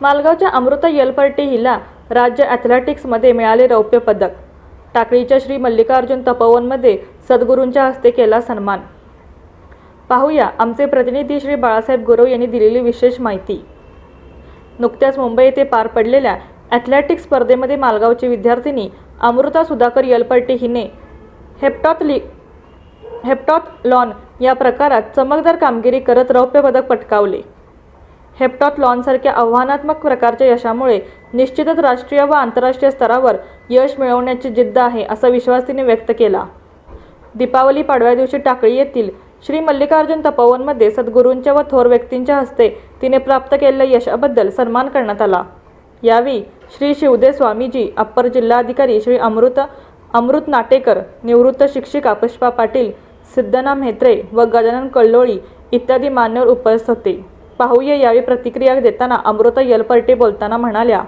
मालगावच्या अमृता यलपर्टी हिला राज्य ॲथलेटिक्समध्ये मिळाले रौप्य पदक. टाकळीच्या श्री मल्लिकार्जुन तपोवनमध्ये सद्गुरूंच्या हस्ते केला सन्मान. पाहूया आमचे प्रतिनिधी श्री बाळासाहेब गुरव यांनी दिलेली विशेष माहिती. नुकत्याच मुंबई येथे पार पडलेल्या ॲथलेटिक्स स्पर्धेमध्ये मालगावची विद्यार्थिनी अमृता सुधाकर यलपर्टी हिने हेप्टॉथली हेप्टॉथलॉन या प्रकारात चमकदार कामगिरी करत रौप्य पदक पटकावले. हेप्टॉथलॉनसारख्या आव्हानात्मक प्रकारच्या यशामुळे निश्चितच राष्ट्रीय व आंतरराष्ट्रीय स्तरावर यश मिळवण्याची जिद्द आहे असा विश्वास तिने व्यक्त केला. दीपावली पाडव्या दिवशी टाकळी येथील श्री मल्लिकार्जुन तपोवनमध्ये सद्गुरूंच्या व थोर व्यक्तींच्या हस्ते तिने प्राप्त केलेल्या यशाबद्दल सन्मान करण्यात आला. यावेळी श्री शिवदे स्वामीजी अप्पर जिल्हाधिकारी श्री अमृत अमृत नाटेकर निवृत्त शिक्षिका पुष्पा पाटील सिद्धना म्हेत्रे व गजानन कल्लोळी इत्यादी मान्यवर उपस्थित होते. पाहूया यावेळी प्रतिक्रिया देताना अमृता यलपर्टे बोलताना म्हणाल्या